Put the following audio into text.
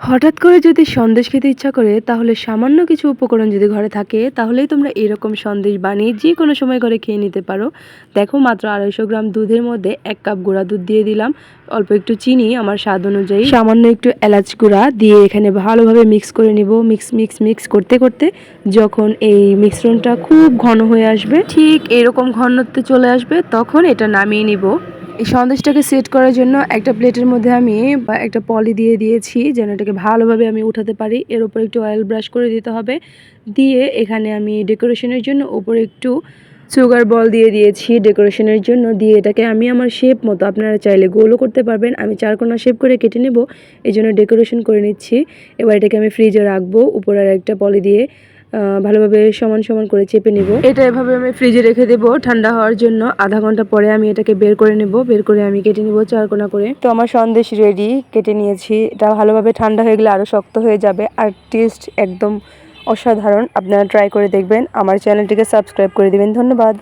হঠাৎ করে যদি সন্দেশ খেতে ইচ্ছা করে, তাহলে সামান্য কিছু উপকরণ যদি ঘরে থাকে, তাহলেই তোমরা এরকম সন্দেশ বানিয়ে যে কোনো সময় করে খেয়ে নিতে পারো। দেখো, মাত্র আড়াইশো গ্রাম দুধের মধ্যে এক কাপ গুঁড়া দুধ দিয়ে দিলাম। অল্প একটু চিনি আমার স্বাদ অনুযায়ী। সামান্য একটু এলাচ গুঁড়া দিয়ে এখানে ভালোভাবে মিক্স করে নিব। মিক্স মিক্স মিক্স করতে করতে যখন এই মিশ্রণটা খুব ঘন হয়ে আসবে, ঠিক এরকম ঘনত্বে চলে আসবে, তখন এটা নামিয়ে নিব। এই সন্দেশটাকে সেট করার জন্য একটা প্লেটের মধ্যে আমি একটা পলি দিয়ে দিয়েছি, যেন এটাকে ভালোভাবে আমি উঠাতে পারি। এর উপর একটু অয়েল ব্রাশ করে দিতে হবে। দিয়ে এখানে আমি ডেকোরেশনের জন্য উপরে একটু সুগার বল দিয়ে দিয়েছি ডেকোরেশনের জন্য। দিয়ে এটাকে আমি আমার শেপ মতো, আপনারা চাইলে গোলও করতে পারবেন। আমি চারকোনা শেপ করে কেটে নেব এই জন্য ডেকোরেশন করে নিচ্ছি। এবার এটাকে আমি ফ্রিজে রাখব উপরে একটা পলি দিয়ে। ভালোভাবে সমান সমান করে চেপে নিব। এটা এভাবে আমি ফ্রিজে রেখে দেব ঠান্ডা হওয়ার জন্য। আধা ঘণ্টা পরে আমি এটাকে বের করে নেব বের করে আমি কেটে নেব চারকোনা করে। তো আমার সন্দেশ রেডি কেটে নিয়েছি। এটা ভালোভাবে ঠান্ডা হয়ে গেলে আরও শক্ত হয়ে যাবে আর টেস্ট একদম অসাধারণ। আপনারা ট্রাই করে দেখবেন। আমার চ্যানেলটিকে সাবস্ক্রাইব করে দেবেন। ধন্যবাদ।